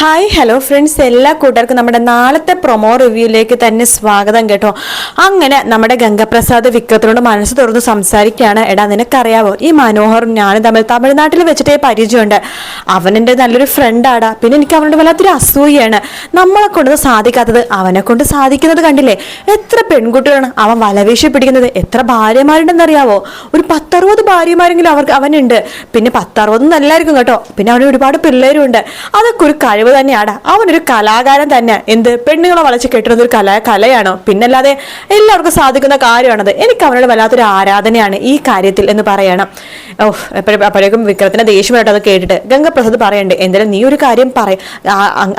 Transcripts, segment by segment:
Hi hello friends എല്ലാ കൂട്ടർക്കും നമ്മുടെ നാളത്തെ പ്രൊമോ റിവ്യൂയിലേക്ക് തന്നെ സ്വാഗതം കേട്ടോ. അങ്ങനെ നമ്മുടെ ഗംഗപ്രസാദ് വിക്രത്തിനോട് മനസ്സ് തുറന്ന് സംസാരിക്കുകയാണ്. എടാ നിനക്കറിയാവോ? ഈ മനോഹറും ഞാനും തമ്മിൽ തമിഴ്നാട്ടിൽ വെച്ചിട്ടേ പരിചയമുണ്ട്. അവൻ എന്റെ നല്ലൊരു ഫ്രണ്ടാടാ പിന്നെ എനിക്ക് അവനോട് വല്ലാത്തൊരു അസൂയാണ് നമ്മളെ കൊണ്ട് സാധിക്കാത്തത് അവനെ കൊണ്ട് സാധിക്കുന്നത് കണ്ടില്ലേ? എത്ര പെൺകുട്ടികളാണ് അവൻ വലവേശി പിടിക്കുന്നത്. എത്ര ഭാര്യമാരുണ്ടെന്നറിയാവോ? ഒരു പത്തറുപത് ഭാര്യമാരെങ്കിലും അവർക്ക് അവനുണ്ട്. പിന്നെ പത്തറുപതൊന്നും നല്ലായിരിക്കും കേട്ടോ. പിന്നെ അവന് ഒരുപാട് പിള്ളേരും ഉണ്ട് അതൊക്കെ ഒരു കഴിവ് തന്നെയാടാ. അവനൊരു കലാകാരൻ തന്നെ. എന്ത്? പെണ്ണുങ്ങളെ വളച്ച് കെട്ടുന്ന ഒരു കല കലയാണോ? പിന്നല്ലാതെ എല്ലാവർക്കും സാധിക്കുന്ന കാര്യമാണത്. എനിക്ക് അവനോട് വല്ലാത്തൊരു ആരാധനയാണ് ഈ കാര്യത്തിൽ എന്ന് പറയണം. ഓ അപ്പോഴേക്കും വിക്രത്തിന്റെ ദേഷ്യമായിട്ട് അത് കേട്ടിട്ട് ഗംഗപ്രസാദ് പറയണ്ട് എന്തായാലും നീ ഒരു കാര്യം പറ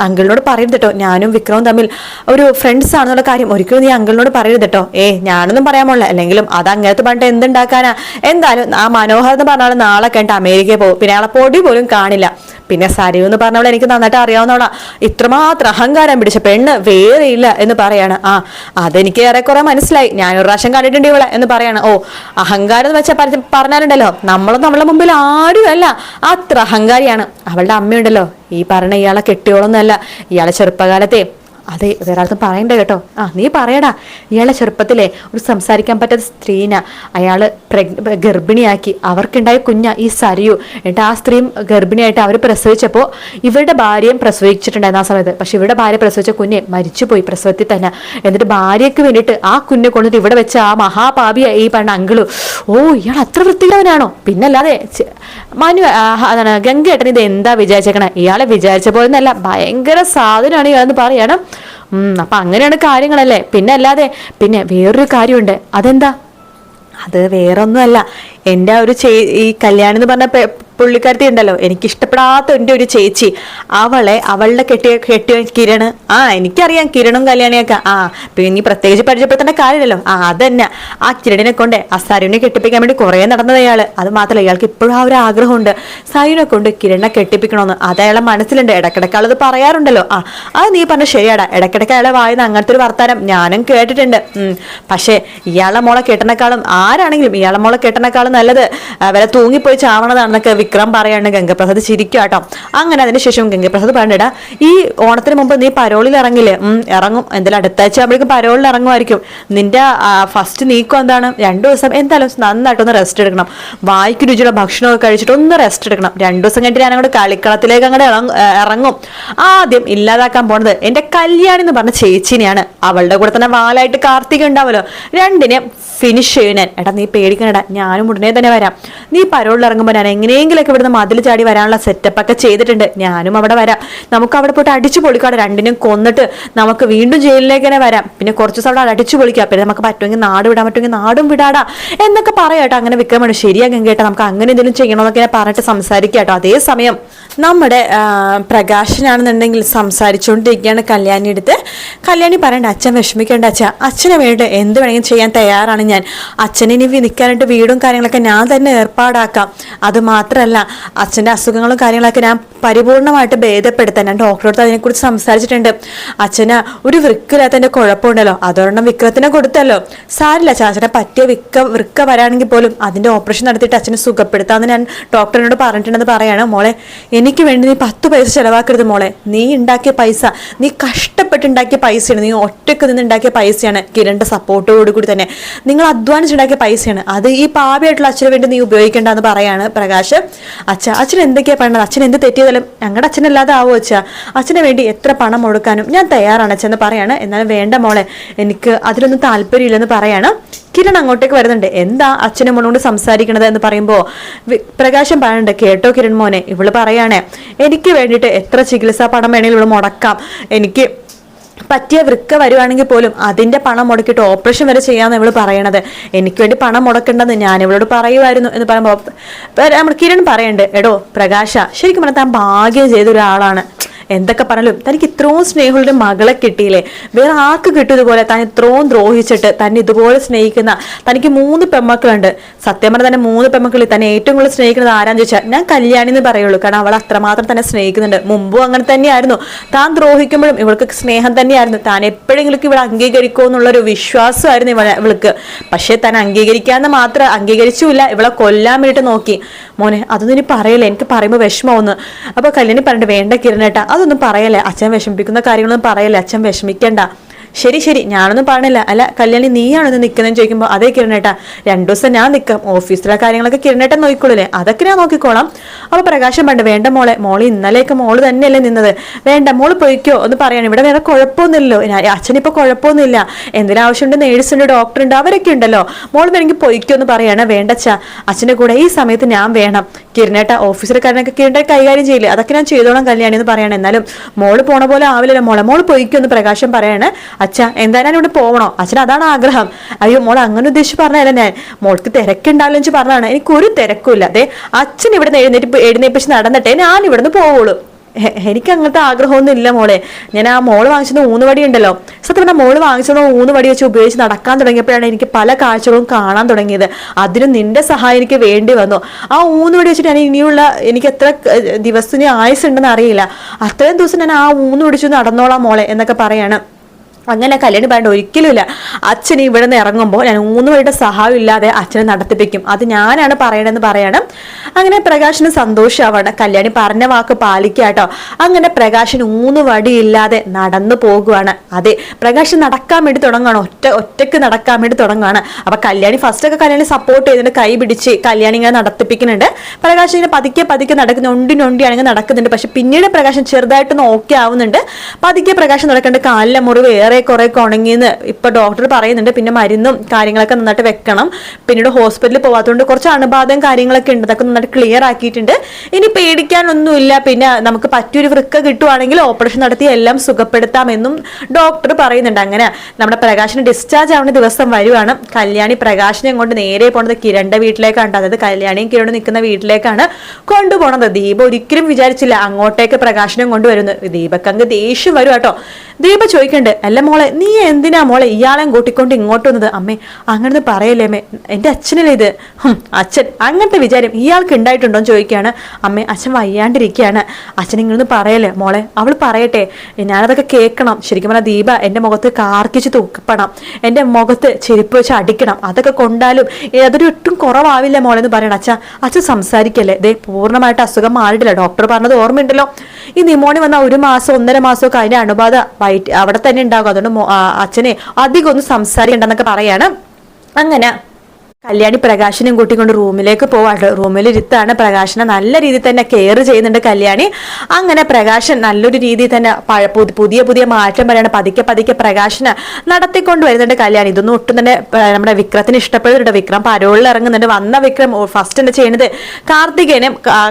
അങ്കിളിനോട് പറയരുത് കേട്ടോ ഞാനും വിക്രവും തമ്മിൽ ഒരു ഫ്രണ്ട്സ് ആണെന്നുള്ള കാര്യം ഒരിക്കലും നീ അങ്കിളിനോട് പറയരുത് കേട്ടോ ഏ ഞാനൊന്നും പോണില്ല. അല്ലെങ്കിലും അത് അങ്ങനത്തെ പറഞ്ഞിട്ട് എന്തുണ്ടാക്കാനാ? എന്തായാലും ആ മനോഹർ എന്ന് പറഞ്ഞാൽ നാളെ കണ്ടിട്ട് അമേരിക്കയിൽ പോകും. പിന്നെ അയാളെ പൊടി പോലും കാണില്ല. പിന്നെ സരിവ് എന്ന് പറഞ്ഞവളെ എനിക്ക് നന്നായിട്ട് അറിയാവുന്നവളാ. ഇത്രമാത്രം അഹങ്കാരം പിടിച്ച പെണ്ണ് വേറെ ഇല്ല എന്ന് പറയാണ്. ആ അതെനിക്ക് ഏറെക്കുറെ മനസ്സിലായി. ഞാനൊരു പ്രാവശ്യം കണ്ടിട്ടുണ്ട് ഇവളെ എന്ന് പറയാണ്. ഓ അഹങ്കാരം എന്ന് വെച്ചാൽ പറഞ്ഞാലുണ്ടല്ലോ. നമ്മളും നമ്മളെ മുമ്പിൽ ആരുമല്ല. അത്ര അഹങ്കാരിയാണ്. അവളുടെ അമ്മയുണ്ടല്ലോ. ഈ പറഞ്ഞ ഇയാളെ കെട്ടിയോളൊന്നുമല്ല. ഇയാളെ ചെറുപ്പകാലത്തെ അതെ വേറെ ആർക്കും പറയണ്ട കേട്ടോ. ആ നീ പറയടാ. ഇയാളെ ചെറുപ്പത്തിലെ ഒരു സംസാരിക്കാൻ പറ്റാത്ത സ്ത്രീന. അയാൾ ഗർഭിണിയാക്കി. അവർക്കുണ്ടായ കുഞ്ഞ ഈ സരിയു. എന്നിട്ട് ആ സ്ത്രീയും ഗർഭിണിയായിട്ട് അവർ പ്രസവിച്ചപ്പോൾ ഇവരുടെ ഭാര്യയും പ്രസവിച്ചിട്ടുണ്ടായിരുന്നു ആ സമയത്ത്. പക്ഷെ ഇവരുടെ ഭാര്യ പ്രസവിച്ച കുഞ്ഞെ മരിച്ചുപോയി പ്രസവത്തിൽ തന്നെ. എന്നിട്ട് ഭാര്യയ്ക്ക് വേണ്ടിയിട്ട് ആ കുഞ്ഞെ കൊണ്ടിട്ട് ഇവിടെ വെച്ച ആ മഹാപാപിയ ഈ പറഞ്ഞ അങ്കിളു. ഓ ഇയാൾ അത്ര വൃത്തിയുള്ളവനാണോ? പിന്നല്ലാതെ മനു അതാണ് ഗംഗേട്ടൻ ഇത് എന്താ വിചാരിച്ചേക്കണേ? ഇയാളെ വിചാരിച്ച പോലെ ഭയങ്കര സാധനമാണ് ഇയാളെന്ന് പറയണം. അപ്പൊ അങ്ങനെയാണ് കാര്യങ്ങളല്ലേ? പിന്നെ അല്ലാതെ പിന്നെ വേറൊരു കാര്യമുണ്ട്. അതെന്താ? അത് വേറൊന്നുമല്ല. എന്റെ ആ ഒരു ചേ ഈ കല്യാണം എന്ന് പറഞ്ഞ പുള്ളിക്കാരത്തി ഉണ്ടല്ലോ. എനിക്ക് ഇഷ്ടപ്പെടാത്ത എന്റെ ഒരു ചേച്ചി. അവളെ അവളുടെ കെട്ടിയ കെട്ടിയ കിരണ്. ആ എനിക്കറിയാം കിരണും കല്യാണിയൊക്കെ. ആ പിന്നെ നീ പ്രത്യേകിച്ച് പരിചയപ്പെടുത്തേണ്ട കാര്യമല്ലോ ആ അതന്നെ. ആ കിരണിനെ കൊണ്ട് ആ സരുവിനെ കെട്ടിപ്പിക്കാൻ വേണ്ടി കുറേ നടന്നത് അയാൾ അത് മാത്രമല്ല ഇയാൾക്ക് ഇപ്പോഴും ആ ഒരു ആഗ്രഹമുണ്ട്. സരുവിനെ കൊണ്ട് കിരണിനെ കെട്ടിപ്പിക്കണമെന്ന് അത് അയാളെ മനസ്സിലുണ്ട്. ഇടക്കിടക്ക് ആളത് പറയാറുണ്ടല്ലോ. ആ അത് നീ പറഞ്ഞ ശരിയാടാ. ഇടക്കിടക്ക് അയാളെ വായുന്ന അങ്ങനത്തെ ഒരു വർത്താനം ഞാനും കേട്ടിട്ടുണ്ട്. പക്ഷേ ഇയാളെ മോളെ കെട്ടണേക്കാളും ആരാണെങ്കിലും ഇയാളെ മോളെ കെട്ടണേക്കാളും നല്ലത്. വില തൂങ്ങിപ്പോയി ചാവണതാണെന്നൊക്കെ വിക്രം പറയാണ് ഗംഗപ്രസാദ് ചിരിക്കും കേട്ടോ. അങ്ങനെ അതിനുശേഷം ഗംഗപ്രസാദ് പറഞ്ഞിടാ ഈ ഓണത്തിന് മുമ്പ് നീ പരോളിൽ ഇറങ്ങില്ലേ? ഇറങ്ങും. എന്തായാലും അടുത്താഴ്ച ആകുമ്പോഴേക്കും പരോളിൽ ഇറങ്ങുമായിരിക്കും. നിന്റെ ഫസ്റ്റ് നീക്കം എന്താണ്? രണ്ടു ദിവസം എന്തായാലും നന്നായിട്ടൊന്ന് റെസ്റ്റ് എടുക്കണം. വായിക്ക് രുചിയുള്ള ഭക്ഷണമൊക്കെ കഴിച്ചിട്ട് ഒന്ന് റെസ്റ്റ് എടുക്കണം. രണ്ടു ദിവസം കഴിഞ്ഞിട്ട് ഞാൻ അങ്ങോട്ട് കളിക്കളത്തിലേക്ക് അങ്ങോട്ട് ഇറങ്ങും ആദ്യം ഇല്ലാതാക്കാൻ പോണത് എന്റെ കല്യാണി എന്ന് പറഞ്ഞ ചേച്ചിനെയാണ്. അവളുടെ കൂടെ തന്നെ വാലായിട്ട് കാർത്തിക ഉണ്ടാവുമല്ലോ രണ്ടിനെ ഫിനിഷ് ചെയ്യണൻ എടാ നീ പേടിക്കണടാ ഞാനും ഉടനെ തന്നെ വരാം. നീ പരോളിൽ ഇറങ്ങുമ്പോൾ ഞാൻ എങ്ങനെയെങ്കിലൊക്കെ ഇവിടുന്ന് മതിൽ ചാടി വരാനുള്ള സെറ്റപ്പ് ഒക്കെ ചെയ്തിട്ടുണ്ട്. ഞാനും അവിടെ വരാം. നമുക്ക് അവിടെ പോയിട്ട് അടിച്ചു പൊളിക്കാടെ രണ്ടിനും കൊന്നിട്ട് നമുക്ക് വീണ്ടും ജയിലിലേക്ക് തന്നെ വരാം. പിന്നെ കുറച്ച് ദിവസം അവിടെ അടിച്ചു പൊളിക്കാം. പിന്നെ നമുക്ക് പറ്റുമെങ്കിൽ നാട് വിടാൻ പറ്റുമെങ്കിൽ നാടും വിടാടാ. എന്നൊക്കെ പറയാട്ടോ അങ്ങനെ വിക്രമാണ് ശരിയാകും കേട്ടോ നമുക്ക് അങ്ങനെ എന്തെങ്കിലും ചെയ്യണമെന്നൊക്കെ പറഞ്ഞിട്ട് സംസാരിക്കാട്ടോ അതേസമയം നമ്മുടെ പ്രകാശനാണെന്നുണ്ടെങ്കിൽ സംസാരിച്ചുകൊണ്ടിരിക്കുകയാണ് കല്യാണി എടുത്ത് കല്യാണി പറയണ്ട അച്ഛൻ വിഷമിക്കേണ്ട അച്ഛ. അച്ഛനെ വേണ്ട എന്ത് വേണമെങ്കിലും ചെയ്യാൻ തയ്യാറാണ് ഞാൻ. അച്ഛനെ ഇനി നിൽക്കാനായിട്ട് വീടും കാര്യങ്ങളൊക്കെ ഞാൻ തന്നെ ഏർപ്പാടാക്കാം. അത് മാത്രമല്ല അച്ഛന്റെ അസുഖങ്ങളും കാര്യങ്ങളൊക്കെ ഞാൻ പരിപൂർണമായിട്ട് ഭേദപ്പെടുത്താൻ ഞാൻ ഡോക്ടറോട് അതിനെക്കുറിച്ച് സംസാരിച്ചിട്ടുണ്ട്. അച്ഛന് ഒരു വൃക്കില്ലാത്തതിന്റെ കുഴപ്പമുണ്ടല്ലോ. അതൊരെണ്ണം വിക്രത്തിനെ കൊടുത്തല്ലോ. സാരില്ല ചാച്ചനെ പറ്റിയ വിക്ക വൃക്ക വരാണെങ്കിൽ പോലും അതിന്റെ ഓപ്പറേഷൻ നടത്തിയിട്ട് അച്ഛനെ സുഖപ്പെടുത്താമെന്ന് ഞാൻ ഡോക്ടറിനോട് പറഞ്ഞിട്ടുണ്ടെന്ന് പറയാണ്. മോളെ എനിക്ക് വേണ്ടി നീ പത്ത് പൈസ ചിലവാക്കരുത് മോളെ. നീ ഉണ്ടാക്കിയ പൈസ നീ കഷ്ടപ്പെട്ടുണ്ടാക്കിയ പൈസയാണ്. നീ ഒറ്റയ്ക്ക് നിന്ന് ഉണ്ടാക്കിയ പൈസയാണ് കിരണ്ട സപ്പോർട്ടോടുകൂടി തന്നെ. നിങ്ങൾ അധ്വാനിച്ചുണ്ടാക്കിയ പൈസയാണ്. അത് ഈ പാവയായിട്ടുള്ള അച്ഛന് വേണ്ടി നീ ഉപയോഗിക്കേണ്ടെന്ന് പറയാണ് പ്രകാശ്. അച്ഛ അച്ഛൻ എന്തൊക്കെയാ പറഞ്ഞത് അച്ഛൻ എന്ത് തെറ്റിയതാലും ഞങ്ങളുടെ അച്ഛനല്ലാതെ ആവോ അച്ഛ? അച്ഛന് വേണ്ടി എത്ര പണം മുടക്കാനും ഞാൻ തയ്യാറാണ് അച്ഛൻ എന്ന് പറയാണ്. എന്നാലും വേണ്ട മോളെ എനിക്ക് അതിലൊന്നും താല്പര്യമില്ലെന്ന് പറയാണ്. കിരൺ അങ്ങോട്ടേക്ക് വരുന്നുണ്ട്. എന്താ അച്ഛനും മോളോട് സംസാരിക്കണത് എന്ന് പറയുമ്പോൾ പ്രകാശം പറയുന്നുണ്ട് കേട്ടോ കിരൺ മോനെ ഇവൾ പറയാണേ. എനിക്ക് വേണ്ടിയിട്ട് എത്ര ചികിത്സാ പണം വേണമെങ്കിലും ഇവൾ മുടക്കാം. എനിക്ക് പറ്റിയ വൃക്ക വരുവാണെങ്കിൽ പോലും അതിന്റെ പണം മുടക്കിയിട്ട് ഓപ്പറേഷൻ വരെ ചെയ്യാന്ന് ഇവൾ പറയണത്. എനിക്ക് വേണ്ടി പണം മുടക്കേണ്ടെന്ന് ഞാൻ ഇവളോട് പറയുമായിരുന്നു എന്ന് പറയുമ്പോൾ നമ്മൾ കിരൺ പറയണ്ട് എടോ പ്രകാശ ശരിക്കും പറഞ്ഞാൽ താൻ ഭാഗ്യം ചെയ്ത ഒരാളാണ് എന്തൊക്കെ പറഞ്ഞാലും തനിക്ക് ഇത്രയും സ്നേഹമുള്ള മകളെ കിട്ടിയില്ലേ? വേറെ ആർക്ക് കിട്ടിയതുപോലെ താൻ ഇത്രയും ദ്രോഹിച്ചിട്ട് തന്നെ ഇതുപോലെ സ്നേഹിക്കുന്ന തനിക്ക് മൂന്ന് പെമ്മക്കളുണ്ട്. സത്യം പറഞ്ഞാൽ തന്നെ മൂന്ന് പെമ്മക്കളിൽ തന്നെ ഏറ്റവും കൂടുതൽ സ്നേഹിക്കുന്നത് ആരാന്ന് ചോദിച്ചാൽ ഞാൻ കല്യാണി എന്ന് പറയുള്ളൂ. കാരണം അവൾ അത്രമാത്രം തന്നെ സ്നേഹിക്കുന്നുണ്ട്. മുമ്പും അങ്ങനെ തന്നെയായിരുന്നു. താൻ ദ്രോഹിക്കുമ്പോഴും ഇവൾക്ക് സ്നേഹം തന്നെയായിരുന്നു. താൻ എപ്പോഴെങ്കിലും ഇവിടെ അംഗീകരിക്കുമോ എന്നുള്ളൊരു വിശ്വാസമായിരുന്നു ഇവളെ ഇവൾക്ക്. പക്ഷേ താൻ അംഗീകരിക്കാന്ന് മാത്രം അംഗീകരിച്ചുമില്ല. ഇവളെ കൊല്ലാൻ വേണ്ടിയിട്ട് നോക്കി. മോനെ അതൊന്നും ഇനി പറയില്ല. എനിക്ക് പറയുമ്പോൾ വിഷമമൊന്ന് അപ്പൊ കല്യാണി പറഞ്ഞിട്ട് വേണ്ട കിരണേട്ട അത് അതൊന്നും പറയല്ലേ. അച്ഛൻ വിഷമിപ്പിക്കുന്ന കാര്യങ്ങളൊന്നും പറയല്ലേ. അച്ഛൻ വിഷമിക്കണ്ട. ശരി ശരി ഞാനൊന്നും പറഞ്ഞില്ല. അല്ല കല്യാണി നീയാണെന്ന് നിൽക്കുന്നതെന്ന് ചോദിക്കുമ്പോൾ അതേ കിരണേട്ടാ രണ്ടു ദിവസം ഞാൻ നിൽക്കാം ഓഫീസിലെ കാര്യങ്ങളൊക്കെ കിരണേട്ടൻ അല്ലേ അതൊക്കെ ഞാൻ നോക്കിക്കോളാം. അപ്പോൾ പ്രകാശം പണ്ട് വേണ്ട മോളെ മോൾ ഇന്നലെയൊക്കെ മോൾ തന്നെയല്ലേ നിന്നത്. വേണ്ട മോൾ പോയിക്കോ. എന്ന് പറയണം. ഇവിടെ വേറെ കുഴപ്പമൊന്നുമില്ലല്ലോ. അച്ഛനിപ്പോൾ കുഴപ്പമൊന്നുമില്ല. എന്തെങ്കിലും ആവശ്യമുണ്ട്? നേഴ്സുണ്ട് ഡോക്ടറുണ്ട്. അവരൊക്കെ ഉണ്ടല്ലോ. മോൾ വേണമെങ്കിൽ പോയിക്കോ എന്ന് പറയാണ്. വേണ്ടച്ച അച്ഛന്റെ കൂടെ ഈ സമയത്ത് ഞാൻ വേണം. കിരണേട്ട ഓഫീസിലെ കാര്യങ്ങളൊക്കെ കിരണേട്ട കൈകാര്യം ചെയ്യില്ല? അതൊക്കെ ഞാൻ ചെയ്തോളാം കല്യാണി എന്ന് പറയണം. എന്നാലും മോൾ പോണ പോലെ ആവില്ലല്ലോ മോളെ. മോൾ പോയിക്കോ എന്ന് പ്രകാശം പറയാണ്. അച്ഛ ഞാൻ ഇവിടെ പോകണോ അച്ഛൻ അതാണ് ആഗ്രഹം. അയ്യോ മോൾ അങ്ങനെ ഉദ്ദേശിച്ച് പറഞ്ഞതല്ല ഞാൻ. മോൾക്ക് തിരക്കുണ്ടാവില്ലെന്ന് വെച്ച് പറഞ്ഞതാണ്. എനിക്ക് ഒരു തിരക്കുമില്ല. അതെ അച്ഛൻ ഇവിടെ എഴുന്നേറ്റ് എഴുന്നേപ്പിച്ച് നടന്നിട്ടേ ഞാൻ ഇവിടുന്ന് പോവുള്ളൂ. എനിക്ക് അങ്ങനത്തെ ആഗ്രഹമൊന്നും ഇല്ല മോളെ. ഞാൻ ആ മോൾ വാങ്ങിച്ചത് ഊന്ന് വടി ഉണ്ടല്ലോ. സത്യം പറഞ്ഞാൽ മോൾ വാങ്ങിച്ചത് ഊന്ന് വടി വെച്ച് ഉപയോഗിച്ച് നടക്കാൻ തുടങ്ങിയപ്പോഴാണ് എനിക്ക് പല കാഴ്ചകളും കാണാൻ തുടങ്ങിയത്. അതിന് നിന്റെ സഹായം എനിക്ക് വേണ്ടി വന്നു. ആ ഊന്ന് വടി വെച്ചിട്ട് ഞാൻ ഇനിയുള്ള എനിക്ക് എത്ര ദിവസത്തിന് ആയുസ് ഉണ്ടെന്ന് അറിയില്ല. അത്രയും ദിവസം ഞാൻ ആ ഊന്ന് പിടിച്ചു നടന്നോളാം മോളെ എന്നൊക്കെ പറയാണ്. അങ്ങനെ കല്യാണി പറയേണ്ട ഒരിക്കലുമില്ല. അച്ഛൻ ഇവിടെ നിന്ന് ഇറങ്ങുമ്പോൾ ഞാൻ മൂന്ന് പേരുടെ സഹായം ഇല്ലാതെ അച്ഛനെ നടത്തിപ്പിക്കും. അത് ഞാനാണ് പറയണമെന്ന് പറയണം. അങ്ങനെ പ്രകാശിന് സന്തോഷമാവണം. കല്യാണി പറഞ്ഞ വാക്ക് പാലിക്കാട്ടോ കേട്ടോ. അങ്ങനെ പ്രകാശിന് ഊന്നുവടി ഇല്ലാതെ നടന്നു പോകുവാണ്. അതെ പ്രകാശ് നടക്കാൻ വേണ്ടി തുടങ്ങുകയാണ് ഒറ്റ ഒറ്റയ്ക്ക് നടക്കാൻ വേണ്ടി തുടങ്ങുകയാണ് അപ്പൊ കല്യാണി ഫസ്റ്റ് ഒക്കെ കല്യാണി സപ്പോർട്ട് ചെയ്തിട്ട് കൈ പിടിച്ച് കല്യാണി ഇങ്ങനെ നടത്തിപ്പിക്കുന്നുണ്ട്. പ്രകാശ് ഇങ്ങനെ പതുക്കെ പതുക്കെ നടക്കുന്ന. ഒണ്ടി നൊണ്ടിയാണെങ്കിൽ നടക്കുന്നുണ്ട്. പക്ഷെ പിന്നീട് പ്രകാശം ചെറുതായിട്ടൊന്ന് ഓക്കെ ആവുന്നുണ്ട്. പതുക്കെ പ്രകാശം നടക്കേണ്ട കാലിലെ മുറിവ് ഏറെ കുറെ ഉണങ്ങിയെന്ന് ഇപ്പൊ ഡോക്ടർ പറയുന്നുണ്ട്. പിന്നെ മരുന്നും കാര്യങ്ങളൊക്കെ നന്നായിട്ട് വെക്കണം. പിന്നീട് ഹോസ്പിറ്റലിൽ പോവാത്തതുകൊണ്ട് കുറച്ച് അണുബാധയും കാര്യങ്ങളൊക്കെ ഉണ്ട്. അതൊക്കെ നന്നായിട്ട് ക്ലിയർ ആക്കിയിട്ടുണ്ട്. ഇനി പേടിക്കാനൊന്നുമില്ല. പിന്നെ നമുക്ക് പറ്റിയൊരു വൃക്ക കിട്ടുവാണെങ്കിൽ ഓപ്പറേഷൻ നടത്തി എല്ലാം സുഖപ്പെടുത്താമെന്നും ഡോക്ടർ പറയുന്നുണ്ട്. അങ്ങനെ നമ്മുടെ പ്രകാശിന് ഡിസ്ചാർജ് ആവുന്ന ദിവസം വരുവാണ്. കല്യാണി പ്രകാശിനെ കൊണ്ട് നേരെ പോണത് കിരണ്ട വീട്ടിലേക്കാണ്. അതായത് കല്യാണിയും കിരണ്ടും നിൽക്കുന്ന വീട്ടിലേക്കാണ് കൊണ്ടുപോണത്. ദീപ ഒരിക്കലും വിചാരിച്ചില്ല അങ്ങോട്ടേക്ക് പ്രകാശനം കൊണ്ടുവരുന്നു ദീപക്കങ്ങ് ദേഷ്യം വരും കേട്ടോ. ദീപ ചോദിക്കണ്ട് അല്ല മോളെ നീ എന്തിനാ മോളെ ഇയാളെ കൂട്ടിക്കൊണ്ട് ഇങ്ങോട്ട് വന്നത്? അമ്മേ അങ്ങനത്തെ പറയല്ലേ അമ്മേ എന്റെ അച്ഛനല്ലേ ഇത്? അച്ഛൻ അങ്ങനത്തെ വിചാരം ഇയാൾക്ക് ഉണ്ടായിട്ടുണ്ടോ ചോദിക്കുകയാണ്. അമ്മേ അച്ഛൻ വയ്യാണ്ടിരിക്കുകയാണ്. അച്ഛൻ ഇങ്ങനൊന്ന് പറയല്ലേ? മോളെ അവൾ പറയട്ടെ. ഞാനതൊക്കെ കേൾക്കണം. ശരിക്കും പറഞ്ഞാൽ ദീപ എന്റെ മുഖത്ത് കാർക്കിച്ച് തൂക്കപ്പെടണം. എന്റെ മുഖത്ത് ചെരുപ്പ് വെച്ച് അടിക്കണം. അതൊക്കെ കൊണ്ടാലും അതൊരു ഒട്ടും കുറവാവില്ല മോളെ എന്ന് പറയണം. അച്ഛൻ അച്ഛൻ സംസാരിക്കല്ലേ? ദേ പൂർണമായിട്ട് അസുഖം മാറിയിട്ടില്ല. ഡോക്ടർ പറഞ്ഞത് ഓർമ്മയുണ്ടല്ലോ. ഈ നിമോണി വന്ന ഒരു മാസം ഒന്നര മാസമൊക്കെ അതിന്റെ അണുബാധ അവിടെ തന്നെ ഉണ്ടാകും. അതുകൊണ്ട് അച്ഛനെ അധികം ഒന്നും സംസാരിക്കണ്ടെന്നൊക്കെ പറയാണ്. അങ്ങനെ കല്യാണി പ്രകാശനും കൂട്ടിക്കൊണ്ട് റൂമിലേക്ക് പോവാട്ടോ റൂമിലിരുത്താണ് പ്രകാശനെ നല്ല രീതിയിൽ തന്നെ കെയർ ചെയ്യുന്നുണ്ട് കല്യാണി. അങ്ങനെ പ്രകാശൻ നല്ലൊരു രീതിയിൽ തന്നെ പുതിയ പുതിയ മാറ്റം വരെയാണ് പതുക്കെ പതുക്കെ പ്രകാശന് നടത്തിക്കൊണ്ട് വരുന്നുണ്ട് കല്യാണി. ഇതൊന്നും ഒട്ടും തന്നെ നമ്മുടെ വിക്രത്തിന് ഇഷ്ടപ്പെടുന്നുണ്ട് വിക്രം പരോളിൽ ഇറങ്ങുന്നുണ്ട്. വന്ന വിക്രം ഫസ്റ്റ് എന്താ ചെയ്യുന്നത് കാർത്തികേനെ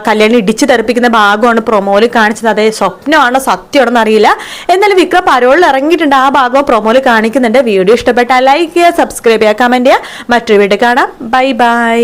കല്യാണി ഇടിച്ചു തെറിപ്പിക്കുന്ന ഭാഗമാണ് പ്രൊമോയിൽ കാണിച്ചത്. അതേ സ്വപ്നമാണോ സത്യമാണോ അറിയില്ല. എന്നാലും വിക്രം പരോളിൽ ഇറങ്ങിയിട്ടുണ്ട്. ആ ഭാഗം പ്രൊമോയിൽ കാണിക്കുന്നുണ്ട്. വീഡിയോ ഇഷ്ടപ്പെട്ടാൽ ലൈക്ക് ചെയ്യുക സബ്സ്ക്രൈബ് ചെയ്യുക കമന്റ് ചെയ്യുക. മറ്റൊരു വീഡിയോ കാണാം. Bye bye.